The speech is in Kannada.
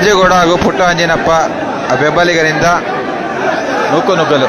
ರಾಜೇಗೌಡ ಹಾಗೂ ಪುಟ್ಟ ಅಂಜಿನಪ್ಪ ಬೆಂಬಲಿಗರಿಂದ ನೂಕು ನುಗ್ಗಲು